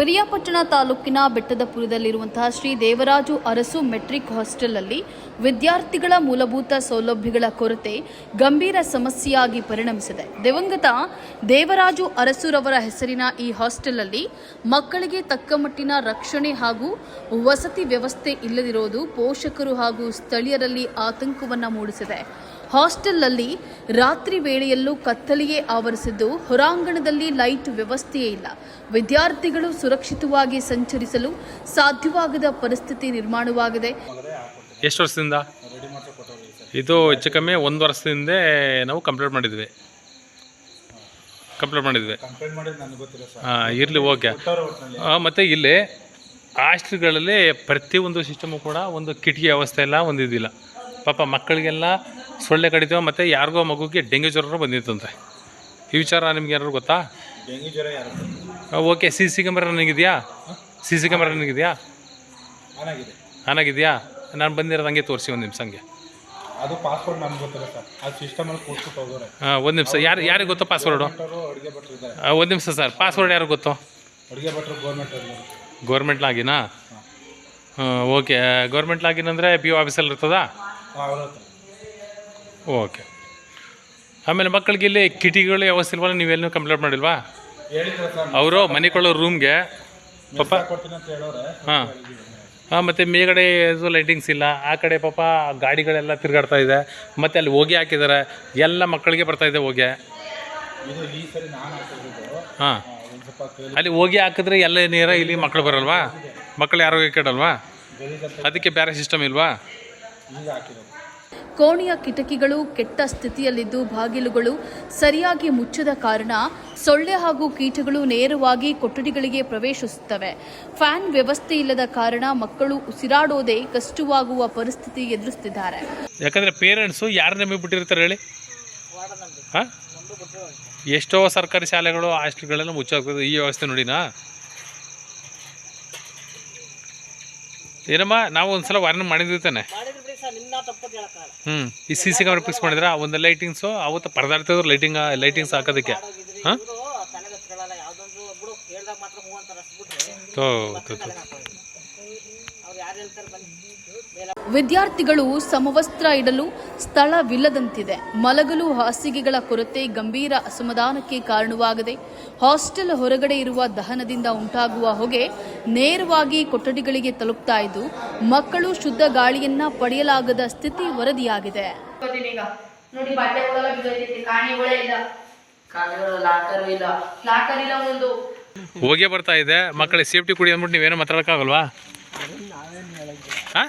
ಪಿರಿಯಾಪಟ್ಟಣ ತಾಲೂಕಿನ ಬೆಟ್ಟದಪುರದಲ್ಲಿರುವಂತಹ ಶ್ರೀ ದೇವರಾಜು ಅರಸು ಮೆಟ್ರಿಕ್ ಹಾಸ್ಟೆಲ್ನಲ್ಲಿ ವಿದ್ಯಾರ್ಥಿಗಳ ಮೂಲಭೂತ ಸೌಲಭ್ಯಗಳ ಕೊರತೆ ಗಂಭೀರ ಸಮಸ್ಯೆಯಾಗಿ ಪರಿಣಮಿಸಿದೆ. ದಿವಂಗತ ದೇವರಾಜು ಅರಸುರವರ ಹೆಸರಿನ ಈ ಹಾಸ್ಟೆಲ್ನಲ್ಲಿ ಮಕ್ಕಳಿಗೆ ತಕ್ಕಮಟ್ಟಿನ ರಕ್ಷಣೆ ಹಾಗೂ ವಸತಿ ವ್ಯವಸ್ಥೆ ಇಲ್ಲದಿರುವುದು ಪೋಷಕರು ಹಾಗೂ ಸ್ಥಳೀಯರಲ್ಲಿ ಆತಂಕವನ್ನು ಮೂಡಿಸಿದೆ. ಹಾಸ್ಟೆಲ್ನಲ್ಲಿ ರಾತ್ರಿ ವೇಳೆಯಲ್ಲೂ ಕತ್ತಲೆಯೇ ಆವರಿಸಿದ್ದು ಹೊರಾಂಗಣದಲ್ಲಿ ಲೈಟ್ ವ್ಯವಸ್ಥೆಯೇ ಇಲ್ಲ. ವಿದ್ಯಾರ್ಥಿಗಳು ಸುರಕ್ಷಿತವಾಗಿ ಸಂಚರಿಸಲು ಸಾಧ್ಯವಾಗದ ಪರಿಸ್ಥಿತಿ ನಿರ್ಮಾಣವಾಗಿದೆ. ಎಷ್ಟು ವರ್ಷದಿಂದ? ಇದು ಹೆಚ್ಚು ಕಮ್ಮಿ ಒಂದು ವರ್ಷದಿಂದ ನಾವು ಕಂಪ್ಲೀಟ್ ಮಾಡಿದ್ವಿ. ಕಂಪ್ಲೀಟ್ ಮಾಡಿದ್ವಿ. ಹಾಂ, ಇರಲಿ ಓಕೆ. ಮತ್ತು ಇಲ್ಲಿ ಹಾಸ್ಟೆಲ್ಗಳಲ್ಲಿ ಪ್ರತಿಯೊಂದು ಸಿಸ್ಟಮು ಕೂಡ ಒಂದು ಕಿಟಕಿ ವ್ಯವಸ್ಥೆ ಎಲ್ಲ ಒಂದು ಇದಿಲ್ಲ ಪಾಪ ಮಕ್ಕಳಿಗೆಲ್ಲ ಸೊಳ್ಳೆ ಕಡಿತೇವೆ ಮತ್ತು ಯಾರಿಗೋ ಮಗುಗೆ ಡೆಂಗ್ಯೂ ಜ್ವರ ಬಂದಿತ್ತಂತೆ. ಈ ವಿಚಾರ ನಿಮ್ಗೆ ಏನಾದ್ರು ಗೊತ್ತಾ? ಡೆಂಗ್ಯೂ ಜ್ವರ ಯಾರು? ಓಕೆ ಸಿ ಸಿ ಕ್ಯಾಮ್ರಾ ನನಗಿದೆಯಾ? ಸಿ ಸಿ ಕ್ಯಾಮ್ರಾ ನನಗಿದೆಯಾ? ಆನಾಗಿದೆ ಆನಾಗಿದೆಯಾ ನಾನು ಬಂದಿರೋದು ಹಂಗೆ ತೋರಿಸಿ ಒಂದು ನಿಮಿಷ ಹಂಗೆ. ಅದು ಪಾಸ್ವರ್ಡ್ ನಮ್ಗೆ ಗೊತ್ತಿಲ್ಲ ಸರ್ ಅದು ಸಿಸ್ಟಮಲ್ಲಿ ಕೂತ್ಬಿಟ್ಟು ಹೋಗೋರೆ ಒಂದು ನಿಮಿಷ. ಯಾರು ಯಾರಿಗೆ ಗೊತ್ತೋ ಪಾಸ್ವರ್ಡು ಭಟ್ರು ಅಡುಗೆ ಭಟ್ರು ಇದ್ದಾರೆ ಒಂದು ನಿಮಿಷ ಸರ್ ಪಾಸ್ವರ್ಡ್ ಯಾರು ಗೊತ್ತು? ಅಡುಗೆ ಭಟ್ರು ಗೌರ್ಮೆಂಟ್ ಗೌರ್ಮೆಂಟ್ ಲಾಗಿನಾ? ಹಾಂ. ಓಕೆ. ಗೌರ್ಮೆಂಟ್ ಲಾಗಿನ್ ಅಂದರೆ ಪಿ ಯು ಆಫೀಸಲ್ಲಿ ಇರ್ತದಾ ಹಾಂ ಓಕೆ. ಆಮೇಲೆ ಮಕ್ಕಳಿಗೆ ಇಲ್ಲಿ ಕಿಟಿಗಳು ವ್ಯವಸ್ಥೆ ನೀವು ಎಲ್ಲೂ ಕಂಪ್ಲೇಂಟ್ ಮಾಡಿಲ್ವಾ? ಅವರು ಮನೆ ಕೊಳ್ಳೋ ರೂಮ್ಗೆ. ಪಾಪ ಹಾಂ. ಹಾಂ ಮತ್ತು ಮೇಗಡೆ ಇದು ಲೈಟಿಂಗ್ಸ್ ಇಲ್ಲ. ಆ ಕಡೆ ಪಾಪ ಗಾಡಿಗಳೆಲ್ಲ ತಿರುಗಾಡ್ತಾ ಇದೆ. ಮತ್ತು ಅಲ್ಲಿ ಹೋಗಿ ಹಾಕಿದ್ದಾರೆ ಎಲ್ಲ ಮಕ್ಕಳಿಗೆ ಬರ್ತಾ ಇದೆ ಹೋಗಿ. ಹಾಂ. ಅಲ್ಲಿ ಹೋಗಿ ಹಾಕಿದ್ರೆ ಎಲ್ಲ ನೀರ ಇಲ್ಲಿ ಮಕ್ಕಳು ಬರಲ್ವಾ? ಮಕ್ಕಳು ಆರೋಗ್ಯ ಕೇಳಲ್ವಾ? ಅದಕ್ಕೆ ಬೇರೆ ಸಿಸ್ಟಮ್ ಇಲ್ವಾ? ಕೋಣೆಯ ಕಿಟಕಿಗಳು ಕೆಟ್ಟ ಸ್ಥಿತಿಯಲ್ಲಿದ್ದು ಬಾಗಿಲುಗಳು ಸರಿಯಾಗಿ ಮುಚ್ಚದ ಕಾರಣ ಸೊಳ್ಳೆ ಹಾಗೂ ಕೀಟಗಳು ನೇರವಾಗಿ ಕೊಠಡಿಗಳಿಗೆ ಪ್ರವೇಶಿಸುತ್ತವೆ. ಫ್ಯಾನ್ ವ್ಯವಸ್ಥೆ ಇಲ್ಲದ ಕಾರಣ ಮಕ್ಕಳು ಉಸಿರಾಡೋದೇ ಕಷ್ಟವಾಗುವ ಪರಿಸ್ಥಿತಿ ಎದುರಿಸುತ್ತಿದ್ದಾರೆ. ಯಾಕಂದ್ರೆ ಪೇರೆಂಟ್ಸು ಯಾರು ನಂಬಿ ಬಿಟ್ಟಿರ್ತಾರೆ ಹೇಳಿ ಎಷ್ಟೋ ಸರ್ಕಾರಿ ಶಾಲೆಗಳು ಹಾಸ್ಟೆಲ್ಗಳೆಲ್ಲ ಮುಚ್ಚಾಗ್ತದೆ ಈ ವ್ಯವಸ್ಥೆ ನೋಡಿನಾ? ಏನಮ್ಮ ನಾವು ಒಂದ್ಸಲ ವಾರ್ನ್ ಮಾಡಿದ್ವಿ ತಾನೆ. ಹ್ಞೂ ಈ ಸಿ ಸಿ ಕ್ಯಾಮ್ರಾ ಫಿಕ್ಸ್ ಮಾಡಿದ್ರೆ ಒಂದು ಲೈಟಿಂಗ್ಸು ಅವತ್ತು ಪರದಾಡ್ತಾ ಲೈಟಿಂಗ್ ಲೈಟಿಂಗ್ಸ್ ಹಾಕೋದಕ್ಕೆ. ಹಾಂ? ತೋ. ವಿದ್ಯಾರ್ಥಿಗಳು ಸಮವಸ್ತ್ರ ಇಡಲು ಸ್ಥಳವಿಲ್ಲದಂತಿದೆ. ಮಲಗಲು ಹಾಸಿಗೆಗಳ ಕೊರತೆ ಗಂಭೀರ ಅಸಮಾಧಾನಕ್ಕೆ ಕಾರಣವಾಗದೆ ಹಾಸ್ಟೆಲ್ ಹೊರಗಡೆ ಇರುವ ದಹನದಿಂದ ಉಂಟಾಗುವ ಹೊಗೆ ನೇರವಾಗಿ ಕೊಠಡಿಗಳಿಗೆ ತಲುಪ್ತಾ ಇದ್ದು ಮಕ್ಕಳು ಶುದ್ಧ ಗಾಳಿಯನ್ನ ಪಡೆಯಲಾಗದ ಸ್ಥಿತಿ ವರದಿಯಾಗಿದೆ. ಹೋಗಿ ಬರ್ತಾ ಇದೆ. ಮಕ್ಕಳಿಗೆ ಸೇಫ್ಟಿ ಕುಡಿ ಅಂದ್ಬಿಟ್ಟು ನೀವೇನೋ ಮಾತಾಡೋಕ್ಕಾಗಲ್ವಾ? ಹಾಂ?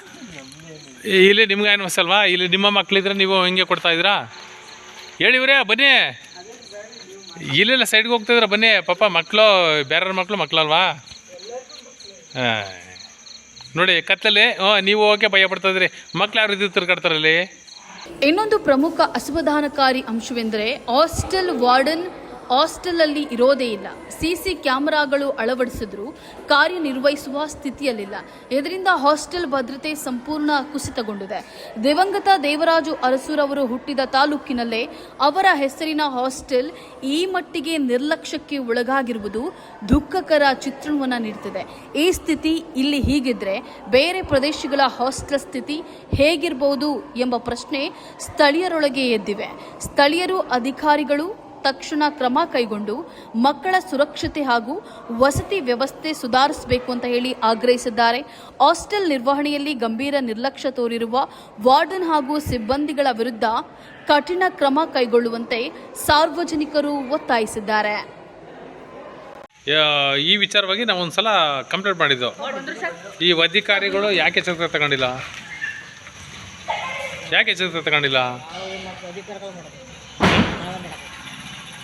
ಇಲ್ಲಿ ನಿಮ್ಗೆ ಏನು ಅನ್ಸಲ್ವಾ ಇಲ್ಲಿ ನಿಮ್ಮ ಮಕ್ಕಳಿದ್ರೆ ನೀವು ಹಿಂಗೆ ಕೊಡ್ತಾ ಇದ್ದೀರಾ? ಹೇಳಿವ್ರೆ ಬನ್ನಿ. ಇಲ್ಲೆಲ್ಲ ಸೈಡ್ಗೆ ಹೋಗ್ತಿದ್ರ ಬನ್ನಿ. ಪಾಪ ಮಕ್ಕಳು ಬೇರೆಯವ್ರ ಮಕ್ಕಳು ಮಕ್ಕಳಲ್ವಾ ಹಾಂ. ನೋಡಿ ಕತ್ತಲೆ ಹ್ಞೂ ನೀವು ಹೋಗಿ ಭಯ ಪಡ್ತಾ ಇದ್ರಿ ಮಕ್ಳು ಯಾರು ರೀತಿ ತಿರ್ಗಾಡ್ತಾರಲ್ಲಿ ಇನ್ನೊಂದು ಪ್ರಮುಖ ಅಸಮಾಧಾನಕಾರಿ ಅಂಶವೆಂದರೆ ಹಾಸ್ಟೆಲ್ ವಾರ್ಡನ್ ಹಾಸ್ಟೆಲ್ ಅಲ್ಲಿ ಇರೋದೇ ಇಲ್ಲ. ಸಿಸಿ ಕ್ಯಾಮೆರಾಗಳು ಅಳವಡಿಸಿದ್ರು ಕಾರ್ಯನಿರ್ವಹಿಸುವ ಸ್ಥಿತಿಯಲ್ಲಿಲ್ಲ. ಇದರಿಂದ ಹಾಸ್ಟೆಲ್ ಭದ್ರತೆ ಸಂಪೂರ್ಣ ಕುಸಿತಗೊಂಡಿದೆ. ದಿವಂಗತ ದೇವರಾಜು ಅರಸೂರವರು ಹುಟ್ಟಿದ ತಾಲೂಕಿನಲ್ಲೇ ಅವರ ಹೆಸರಿನ ಹಾಸ್ಟೆಲ್ ಈ ಮಟ್ಟಿಗೆ ನಿರ್ಲಕ್ಷ್ಯಕ್ಕೆ ಒಳಗಾಗಿರುವುದು ದುಃಖಕರ ಚಿತ್ರಣವನ್ನು ನೀಡುತ್ತದೆ ಈ ಸ್ಥಿತಿ ಇಲ್ಲಿ ಹೀಗಿದ್ರೆ ಬೇರೆ ಪ್ರದೇಶಗಳ ಹಾಸ್ಟೆಲ್ ಸ್ಥಿತಿ ಹೇಗಿರಬಹುದು ಎಂಬ ಪ್ರಶ್ನೆ ಸ್ಥಳೀಯರೊಳಗೆ ಎದ್ದಿವೆ. ಸ್ಥಳೀಯರು, ಅಧಿಕಾರಿಗಳು ತಕ್ಷಣ ಕ್ರಮ ಕೈಗೊಂಡು ಮಕ್ಕಳ ಸುರಕ್ಷತೆ ಹಾಗೂ ವಸತಿ ವ್ಯವಸ್ಥೆ ಸುಧಾರಿಸಬೇಕು ಅಂತ ಹೇಳಿ ಆಗ್ರಹಿಸಿದ್ದಾರೆ. ಹಾಸ್ಟೆಲ್ ನಿರ್ವಹಣೆಯಲ್ಲಿ ಗಂಭೀರ ನಿರ್ಲಕ್ಷ್ಯ ತೋರಿರುವ ವಾರ್ಡನ್ ಹಾಗೂ ಸಿಬ್ಬಂದಿಗಳ ವಿರುದ್ಧ ಕಠಿಣ ಕ್ರಮ ಕೈಗೊಳ್ಳುವಂತೆ ಸಾರ್ವಜನಿಕರು ಒತ್ತಾಯಿಸಿದ್ದಾರೆ. ಈ ವಿಚಾರವಾಗಿ ನಾವು ಒಂದ್ಸಲ ಕಂಪ್ಲೇಂಟ್ ಮಾಡಿದ್ದು. ಈ ಅಧಿಕಾರಿಗಳು ಯಾಕೆ ಎಚ್ಚರಿಕೆ ತಗೊಂಡಿಲ್ಲ? ಯಾಕೆ ಎಚ್ಚರಿಕೆ ತಗೊಂಡಿಲ್ಲ?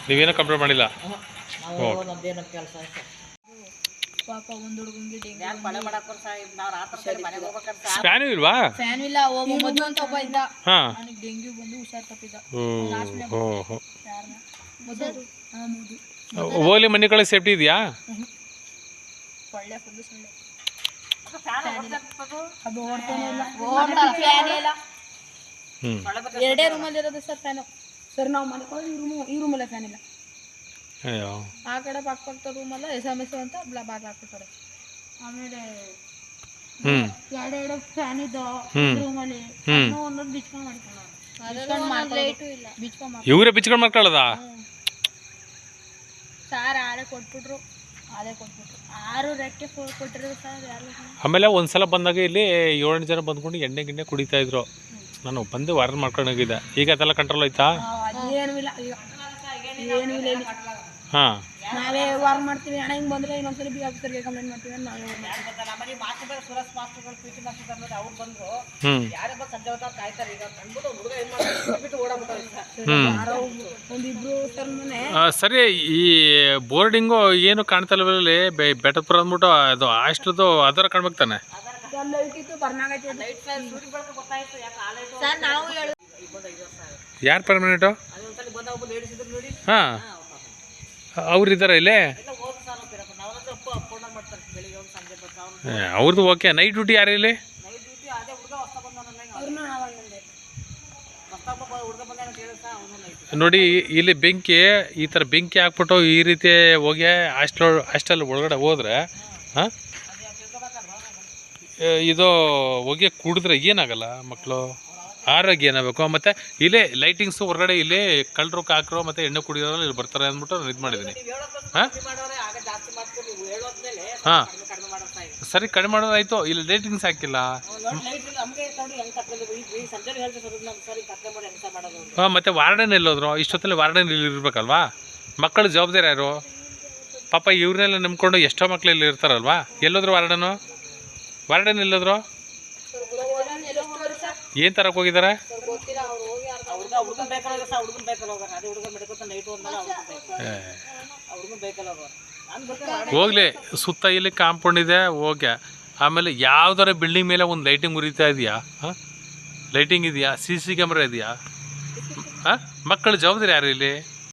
ನೀವೇನೋ ಕಂಪ್ಲೇಂಟ್ ಮಾಡಿಲ್ಲ? ಓಲಿ ನಮ್ದೇನು ಕೆಲಸ ಯಾಕೆ ಮಳೆ ಮಾಡಕ್ಕೆ ಸಾಹೇಬ್ ನಾವು ರಾತ್ರಿ ಸರಿ ಮನೆಗೆ ಹೋಗ್ಬೇಕಾದ್ರೆ ಫ್ಯಾನು ಇಲ್ವಾ? ಫ್ಯಾನ್ ಇಲ್ಲ ಒಬ್ಬ ಮಧು ಅಂತ ಒಬ್ಬ ಇದ್ದ. ಹಾಂ. ಡೆಂಗ್ಯೂ ಬಂದು ಹುಷಾರ್ ತಪ್ಪಿದ್ದ. ಓ ಹೋ ಮಧು ಹಾ ಮಧು ಹೋಗ್ಲಿ ಮನೆ ಕಡೆ ಸೇಫ್ಟಿ ಇದೆಯಾ? ಸೊಳ್ಳೆ ಫುಲ್ ಸೊಳ್ಳೆ. ಅದು ಓಡ್ತಾನೆ ಇಲ್ಲ. ಫ್ಯಾನ್ ಇಲ್ಲ. ಹ್ಞೂ ಎರಡೇ ರೂಮಲ್ಲಿ ಇರೋದು ಸರ್ ಫ್ಯಾನು ಸರ್ ನಾವು ಮಲ್ಕೊಳ್ಳೋದು ಈ ರೂಮು ಈ ರೂಮಲ್ಲ ಫ್ಯಾನ್ ಇಲ್ಲ. ಅಯ್ಯೋ. ಆ ಕಡೆ ಪಕ್ಕ ಪಕ್ಕದ ರೂಮಲ್ಲ ಎಸ್ ಎಂ ಎಸ್ ಅಂತ ಬ್ಲ ಬಾಗ್ ಹಾಕ್ಬಿಟ್ಟಾರೆ. ಆಮೇಲೆ ಎರಡೆರಡು ಫ್ಯಾನ್ ಇದ್ದು. ರೂಮಲ್ಲಿ ಹ್ಮ್. ಒಂದೊಂದು ಬಿಚ್ಕೊಂಡು ಮಾಡ್ಕೊಂಡು ಬಿಚ್ಕೊಂಡು ಇವರೇ ಬಿಚ್ಕೊಂಡು ಮಾಡ್ಕೊಳ್ಳೋದಾ ಸಾರ್ ಆಳೆ ಕೊಟ್ಬಿಟ್ರು. ಆಳೆ ಕೊಟ್ಬಿಟ್ರು. ಆರು ರೆಕ್ಕೆ ಫೋರ್ ಕೊಟ್ಟಿರೋದು ಸರ್ ಯಾರು ಆಮೇಲೆ ಒಂದ್ಸಲ ಬಂದಾಗ ಇಲ್ಲಿ ಏಳೆಂಟು ಜನ ಬಂದ್ಕೊಂಡು ಎಣ್ಣೆ ಗಿಣ್ಣೆ ಕುಡಿತಾ ಇದ್ರು. ನಾನು ಬಂದು ವಾರ ಮಾಡ್ಕೊಂಡು ಹೋಗಿದ್ದೆ. ಈಗ ಅದೆಲ್ಲ ಕಂಟ್ರೋಲ್ ಆಯ್ತಾ? ಏನೂ ಇಲ್ಲ ಇಲ್ಲಿ. ಹಾಂ. ನಾವೇ ವಾರ್ ಮಾಡ್ತೀವಿ. ಹಣ ಹಿಂಗೆ ಬಂದರೆ ಇನ್ನೊಂದ್ಸರಿ ಬಿ ಆಫೀಸರ್ಗೆ ಕಂಪ್ಲೇಂಟ್ ಮಾಡ್ತೀವಿ ಅಂತ ನಾವೇ ಹ್ಞೂ ಸರ್ ಈ ಬೋರ್ಡಿಂಗು ಏನು ಕಾಣ್ತಾ ಬೆಟ್ಟದ ಬೆಟ್ಟಪುರ ಅಂದ್ಬಿಟ್ಟು ಅದು ಹಾಸ್ಟೆಲ್ದು ಅದರ ಕಾಣ್ಬೇಕು ತಾನೆ? ಇತ್ತು ಬರ್ನಾಗೈತೆ ಲೈಟ್ ಸೂರ್ಯ ಬೆಳಕು ಗೊತ್ತಾಯ್ತು. ಯಾಕೆ ಆ ಲೈಟ್ ಸರ್ ನಾವು ಯಾರು ಪರ್ಮನೆಂಟು ಬಂದ ಒಬ್ಬ ನೋಡಿ. ಹಾಂ. ಅವ್ರು ಇದ್ದಾರೆ ಇಲ್ಲೇ? ಅವ್ರದ್ದು ಓಕೆ ನೈಟ್ ಡ್ಯೂಟಿ ಯಾರು ಇಲ್ಲಿ? ನೋಡಿ ಇಲ್ಲಿ ಬೆಂಕಿ ಈ ಥರ ಬೆಂಕಿ ಹಾಕ್ಬಿಟ್ಟು ಈ ರೀತಿ ಹೋಗಿ ಹಾಸ್ಟೆಲ್ ಹಾಸ್ಟೆಲ್ ಒಳಗಡೆ ಹೋದ್ರೆ ಹಾಂ? ಇದು ಹೊಗೆ ಕುಡಿದ್ರೆ ಏನಾಗಲ್ಲ ಮಕ್ಕಳು ಆರೋಗ್ಯ ಏನಾಗಬೇಕು ಮತ್ತು ಇಲ್ಲೇ ಲೈಟಿಂಗ್ಸು ಹೊರಗಡೆ ಇಲ್ಲೇ ಕಳ್ಳರು ಕಾಕರು ಮತ್ತು ಎಣ್ಣೆ ಕುಡಿಯೋರೆಲ್ಲ ಇಲ್ಲಿ ಬರ್ತಾರೆ ಅಂದ್ಬಿಟ್ಟು ನಾನು ಇದು ಮಾಡಿದ್ದೀನಿ ಹಾಂ? ಹಾಂ. ಸರಿ ಕಡಿಮೆ ಮಾಡೋದಾಯ್ತು ಇಲ್ಲಿ ಲೈಟಿಂಗ್ಸ್ ಹಾಕಿಲ್ಲ. ಹಾಂ ಮತ್ತು ವಾರ್ಡನ್ ಎಲ್ಲೋದ್ರು ಇಷ್ಟೊತ್ತಲ್ಲಿ ವಾರ್ಡನ್ ಇಲ್ಲಿ ಇರಬೇಕಲ್ವಾ? ಮಕ್ಕಳು ಜವಾಬ್ದಾರಿ ಯಾರು? ಪಾಪ ಇವ್ರನ್ನೆಲ್ಲ ನಂಬ್ಕೊಂಡು ಎಷ್ಟೋ ಮಕ್ಕಳು ಇಲ್ಲಿ ಇರ್ತಾರಲ್ವಾ? ಎಲ್ಲೋದ್ರು ವಾರ್ಡನು? ವಾರ್ಡನ್ ಎಲ್ಲೋದ್ರು? ಏನು ತರಕ್ಕೆ ಹೋಗಿದ್ದಾರೆ ಹೋಗ್ಲಿ ಸುತ್ತ ಇಲ್ಲಿ ಕಾಂಪೌಂಡ್ ಇದೆ ಓಕೆ ಆಮೇಲೆ ಯಾವ್ದಾರ ಬಿಲ್ಡಿಂಗ್ ಮೇಲೆ ಒಂದು ಲೈಟಿಂಗ್ ಉರಿತಾ ಇದೆಯಾ? ಹಾಂ? ಲೈಟಿಂಗ್ ಇದೆಯಾ? ಸಿ ಸಿ ಕ್ಯಾಮ್ರಾ ಇದೆಯಾ? ಹಾಂ? ಮಕ್ಕಳ ಜವಾಬ್ದಾರಿ ಯಾರು ಇಲ್ಲಿ?